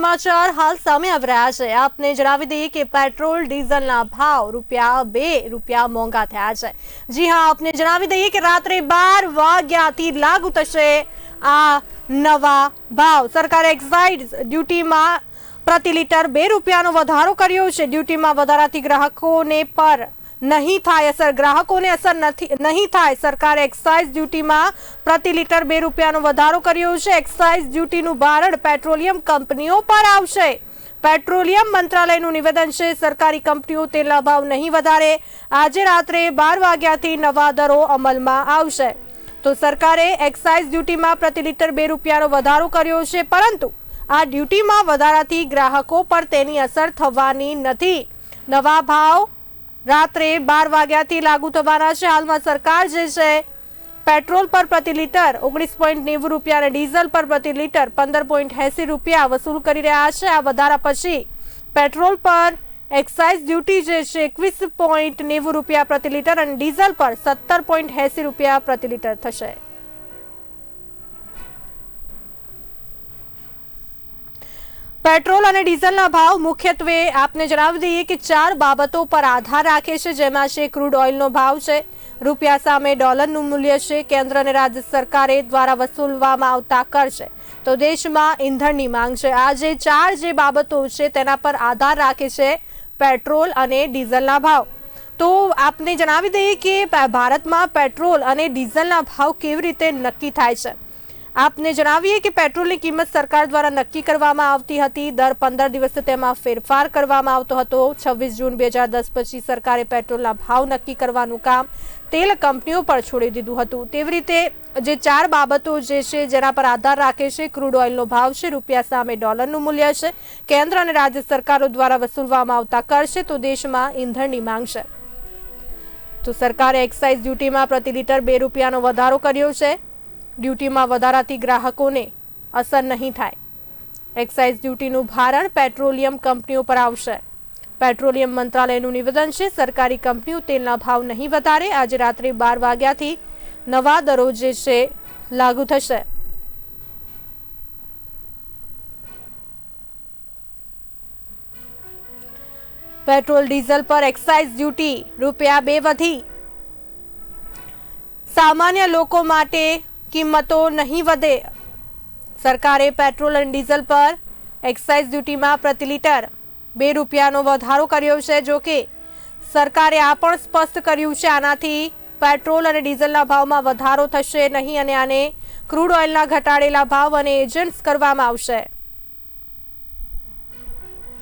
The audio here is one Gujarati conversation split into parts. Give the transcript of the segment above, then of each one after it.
સમાચાર હાલ સામે આવી રહ્યા છે. આપને જણાવી દઈએ કે પેટ્રોલ, ડીઝલના ભાવ રૂપિયા બે રૂપિયા મોંઘા થયા છે. જી હા, આપને જણાવી દઈએ કે રાત્રે બાર વાગ્યાથી લાગુ થશે આ નવા ભાવ. સરકારે એક્સાઇઝ ડ્યુટીમાં પ્રતિ લીટર બે રૂપિયાનો વધારો કર્યો છે. ડ્યુટીમાં વધારાથી ગ્રાહકોને પર નહીં થાય અસર. ગ્રાહકોને અસર નથી, નહીં થાય. સરકારે એક્સાઇઝ ડ્યુટીમાં પ્રતિ લીટર બે રૂપિયાનો વધારો કર્યો છે. એક્સાઇઝ ડ્યુટીનું ભારણ પેટ્રોલિયમ કંપનીઓ પર આવશે. પેટ્રોલિયમ મંત્રાલયનું નિવેદન છે, સરકારી કંપનીઓ તેલના ભાવ નહીં વધારે. આજે રાત્રે બાર વાગ્યાથી નવા દરો અમલમાં આવશે. તો સરકારે એક્સાઇઝ ડ્યુટીમાં પ્રતિ લીટર બે રૂપિયાનો વધારો કર્યો છે, પરંતુ આ ડ્યુટીમાં વધારાથી ગ્રાહકો પર તેની અસર થવાની નથી. નવા ભાવ રાત્રે બાર વાગ્યાથી લાગુ થવાના છે. હાલમાં સરકાર જે છે, પેટ્રોલ પર પ્રતિ લીટર ઓગણીસ પોઈન્ટ નેવું રૂપિયા અને ડીઝલ પર પ્રતિ લીટર પંદર પોઈન્ટ એંસી રૂપિયા વસૂલ કરી રહ્યા છે. આ વધારા પછી પેટ્રોલ પર એક્સાઇઝ ડ્યુટી જે છે, એકવીસ પોઈન્ટ નેવું રૂપિયા પ્રતિ લીટર અને ડીઝલ પર સત્તર પોઈન્ટ એંસી રૂપિયા પ્રતિ લીટર થશે. પેટ્રોલ અને ડીઝલના ભાવ મુખ્યત્વે આપને જણાવી દઈએ કે ચાર બાબતો પર આધાર રાખે છે, જેમાં છે ક્રૂડ ઓઇલનો ભાવ છે, રૂપિયા સામે ડોલરનું મૂલ્ય છે, કેન્દ્ર અને રાજ્ય સરકારે દ્વારા વસૂલવામાં આવતા કર છે. તો દેશમાં ઈંધણની માંગ છે. આ જે ચાર જે બાબતો છે, તેના પર આધાર રાખે છે પેટ્રોલ અને ડીઝલના ભાવ. તો આપને જણાવી દઈએ કે ભારતમાં પેટ્રોલ અને ડીઝલના ભાવ કેવી રીતે નક્કી થાય છે? આપને જણાવીએ કે પેટ્રોલની કિંમત સરકાર દ્વારા નક્કી કરવામાં આવતી હતી. દર પંદર દિવસે તેમાં ફેરફાર કરવામાં આવતો હતો. છવ્વીસ જૂન બે હજાર દસ પછી સરકારે પેટ્રોલના ભાવ નક્કી કરવાનું કામ તેલ કંપનીઓ પર છોડી દીધું હતું. તેવી રીતે જે ચાર બાબતો જે છે જેના પર આધાર રાખે છે, ક્રૂડ ઓઇલનો ભાવ છે, રૂપિયા સામે ડોલરનું મૂલ્ય છે, કેન્દ્ર અને રાજ્ય સરકારો દ્વારા વસૂલવામાં આવતા કર છે, તો દેશમાં ઈંધણની માંગ છે. તો સરકારે એક્સાઇઝ ડ્યુટીમાં પ્રતિ લીટર બે રૂપિયાનો વધારો કર્યો છે. ડ્યુટીમાં વધારાથી ગ્રાહકોને અસર નહીં થાય. એક્સાઇઝ ડ્યુટીનું ભારણ પેટ્રોલિયમ કંપનીઓ પર આવશે. પેટ્રોલિયમ મંત્રાલયનું નિવેદન છે, સરકારી કંપનીઓ તેલના ભાવ નહીં વધારે. આજે રાત્રે બાર વાગ્યાથી નવા દરો જે છે, લાગુ થશે. પેટ્રોલ, ડીઝલ પર એક્સાઇઝ ડ્યુટી રૂપિયા બે વધી. સામાન્ય લોકો માટે કિંમતો નહીં વધે. સરકારે પેટ્રોલ અને ડીઝલ પર એક્સાઇઝ ડ્યુટીમાં પ્રતિ લીટર બે રૂપિયાનો વધારો કર્યો છે. જો કે સરકારે આ પણ સ્પષ્ટ કર્યું છે, આનાથી પેટ્રોલ અને ડીઝલના ભાવમાં વધારો થશે નહીં અને આને ક્રૂડ ઓઇલના ઘટાડેલા ભાવ અને એજન્ટ્સ કરવામાં આવશે.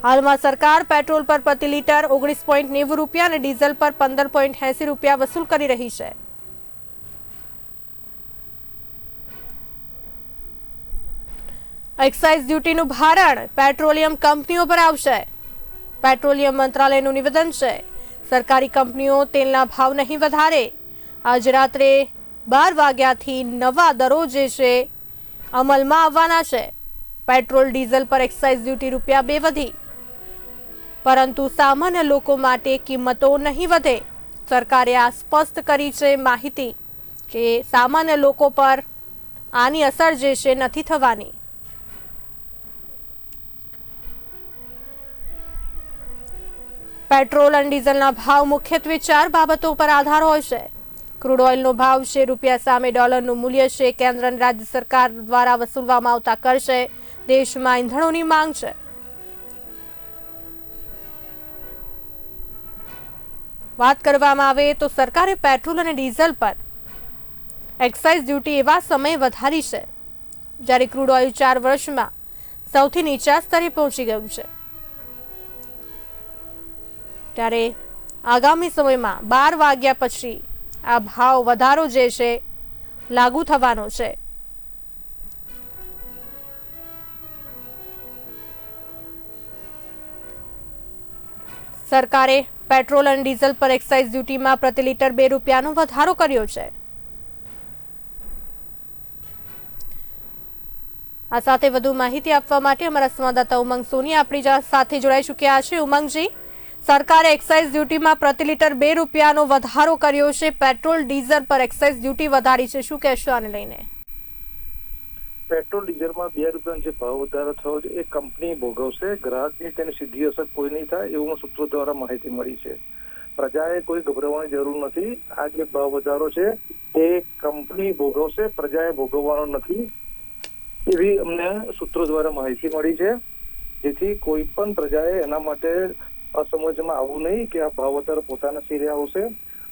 હાલમાં સરકાર પેટ્રોલ પર પ્રતિ લીટર ઓગણીસ પોઈન્ટ નેવું રૂપિયા અને ડીઝલ પર પંદર પોઈન્ટ એંસી રૂપિયા વસૂલ કરી રહી છે. એક્સાઇઝ ડ્યુટીનું ભારણ પેટ્રોલિયમ કંપનીઓ પર આવશે. પેટ્રોલિયમ મંત્રાલયનું નિવેદન છે. સરકારી કંપનીઓ તેલના ભાવ નહીં વધારે. આજ રાત્રે બાર વાગ્યાથી નવા દરો જે છે અમલમાં આવવાના છે. પેટ્રોલ, ડીઝલ પર એક્સાઇઝ ડ્યુટી રૂપિયા બે વધી. પરંતુ સામાન્ય લોકો માટે કિંમતો નહીં વધે. સરકારે આ સ્પષ્ટ કરી છે માહિતી કે સામાન્ય લોકો પર આની અસર જે છે નથી થવાની. પેટ્રોલ અને ડીઝલના ભાવ મુખ્યત્વે ચાર બાબતો પર આધાર હોય છે. ક્રૂડ ઓઇલનો ભાવ છે, રૂપિયા સામે ડોલરનું મૂલ્ય છે, કેન્દ્ર અને રાજ્ય સરકાર દ્વારા વસૂલવામાં આવતા કર છે, દેશમાં ઈંધણોની માંગ છે. વાત કરવામાં આવે તો સરકારે પેટ્રોલ અને ડીઝલ પર એક્સાઇઝ ડ્યુટી એવા સમયે વધારી છે, જ્યારે ક્રૂડ ઓઇલ ચાર વર્ષમાં સૌથી નીચા સ્તરે પહોંચી ગયું છે. ત્યારે આગામી સમયમાં બાર વાગ્યા પછી આ ભાવ વધારો જે છે, લાગુ થવાનો છે. સરકારે પેટ્રોલ અને ડીઝલ પર એક્સાઇઝ ડ્યુટીમાં પ્રતિ લીટર બે રૂપિયાનો વધારો કર્યો છે. આ સાથે વધુ માહિતી આપવા માટે અમારા સંવાદદાતા ઉમંગ સોની આપણી સાથે જોડાઈ ચૂક્યા છે. ઉમંગજી સરકારે એક્સાઇઝ ડ્યુટીમાં પ્રતિ લીટર બે રૂપિયાનો વધારો કર્યો છે. પેટ્રોલ, ડીઝલ પર એક્સાઇઝ ડ્યુટી વધારી છે. શું કહેશો આને લઈને? પેટ્રોલ, ડીઝલમાં બે રૂપિયાનો જે ભાવ વધારો થયો છે, એ કંપની ભોગવશે. ગ્રાહકની તેની સીધી અસર કોઈ નહીં થાય એવું સૂત્રો દ્વારા માહિતી મળી છે. પ્રજાએ કોઈ ગભરાવાની જરૂર નથી. આ જે ભાવ વધારો છે, એ કંપની ભોગવશે, પ્રજાએ ભોગવવાનો નથી એવી અમને સૂત્રો દ્વારા માહિતી મળી છે. જેથી કોઈ પણ પ્રજાએ એના માટે અસમજમાં આવું નહીં કે આ ભાવ વધારો પોતાના શિરે આવશે.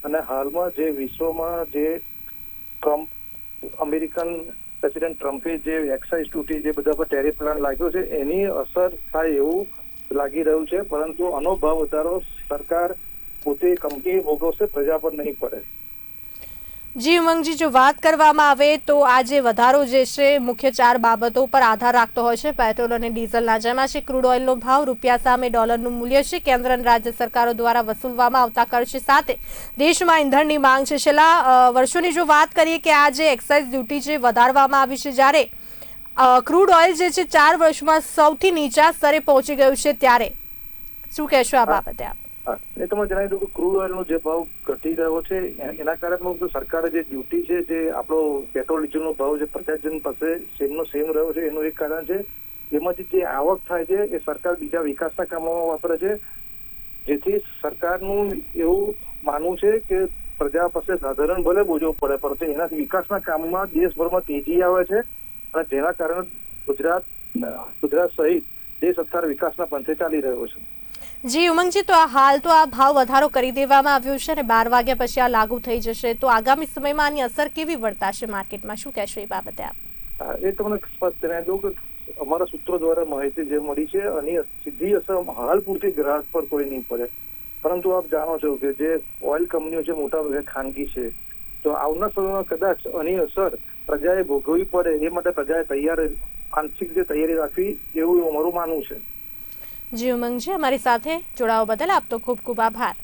અને હાલમાં જે વિશ્વમાં જે ટ્રમ્પ, અમેરિકન પ્રેસિડેન્ટ ટ્રમ્પે જે એક્સાઇઝ ડ્યુટી જે બધા પર ટેરિફ પ્લાન લાગ્યો છે, એની અસર થાય એવું લાગી રહ્યું છે. પરંતુ આનો ભાવ વધારો સરકાર પોતે કંપની ભોગવશે, પ્રજા પર નહીં પડે. જી ઉમંગજી જો વાત કરવામાં આવે તો આજે વધારો જે છે મુખ્ય ચાર બાબતો પર આધાર રાખતો હોય છે. પેટ્રોલ અને ડીઝલના જેમાં છે ક્રૂડ ઓઇલનો ભાવ રૂપિયા સામે ડોલરનું મૂલ્ય છે. કેન્દ્ર અને રાજ્ય સરકારો દ્વારા વસૂલવામાં આવતા ખર્ચ સાથે દેશમાં ઇંધણની માંગ છે. છેલ્લા વર્ષોની જો વાત કરીએ કે આ જે એક્સાઇઝ ડ્યુટી છે વધારવામાં આવી છે જ્યારે ક્રૂડ ઓઇલ જે છે ચાર વર્ષમાં સૌથી નીચા સ્તરે પહોંચી ગયું છે ત્યારે. શું કહેશો આ બાબતે આપ? એ તમે જણાવી દઉં કે ક્રૂડ ઓઇલનો જે ભાવ ઘટી રહ્યો છે એના કારણે સરકારે જે ડ્યુટી છે, જે આપણો પેટ્રોલ, ડીઝલનો ભાવ જે પ્રજાજન પાસે સેમનો સેમ રહ્યો છે, એનું એક કારણ છે, એમાંથી જે આવક થાય છે, એ સરકાર બીજા વિકાસના કામોમાં વાપરે છે, જેથી સરકારનું એવું માનવું છે કે પ્રજા પાસે સાધારણ ભલે બોજો પડે, પરંતુ એનાથી વિકાસના કામમાં દેશભરમાં તેજી આવે છે, અને જેના કારણે ગુજરાત ગુજરાત સહિત દેશ અત્યારે વિકાસના પંથે ચાલી રહ્યો છે. જી, ઉમંગજી, તો આ હાલ તો આ ભાવ વધારો કરી દેવામાં આવ્યો છે અને બાર વાગ્યા પછી આ લાગુ થઈ જશે. તો આગામી સમયમાં આની અસર કેવી વર્તાશે માર્કેટમાં? શું કહેશો એ બાબતે આપ? એ તમને સ્પષ્ટ જણાવી દઉં અમારા સૂત્રો દ્વારા માહિતી જે મળી છે અને સીધી અસર હાલ પૂરતી ગ્રાહક પર કોઈ નહીં પડે. પરંતુ આપ જાણો છો કે જે ઓઇલ કંપનીઓ છે, મોટા ભાગે ખાનગી છે, તો આવનાર સમયમાં કદાચ આની અસર પ્રજાએ ભોગવવી પડે એ માટે પ્રજાએ તૈયાર, આંશિક જે તૈયારી રાખવી એવું અમારું માનવું છે. જી ઉમંગજી અમારી સાથે જોડાવા બદલ આપતો ખૂબ ખૂબ આભાર.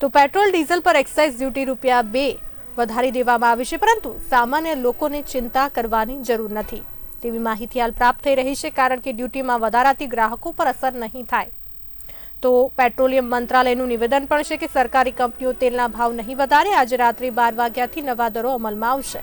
તો પેટ્રોલ, ડીઝલ પર એક્સાઇઝ ડ્યુટી રૂપિયા બે વધારી દેવામાં આવી છે, પરંતુ સામાન્ય લોકોને ચિંતા કરવાની જરૂર નથી. તેવી માહિતી હાલ પ્રાપ્ત થઈ રહી છે, કારણ કે ડ્યુટીમાં વધારાથી ગ્રાહકો પર અસર નહીં થાય. તો પેટ્રોલિયમ મંત્રાલયનું નિવેદન પણ છે કે સરકારી કંપનીઓ તેલના ભાવ નહીં વધારે. આજે રાત્રે બાર વાગ્યાથી નવા દરો અમલમાં આવશે.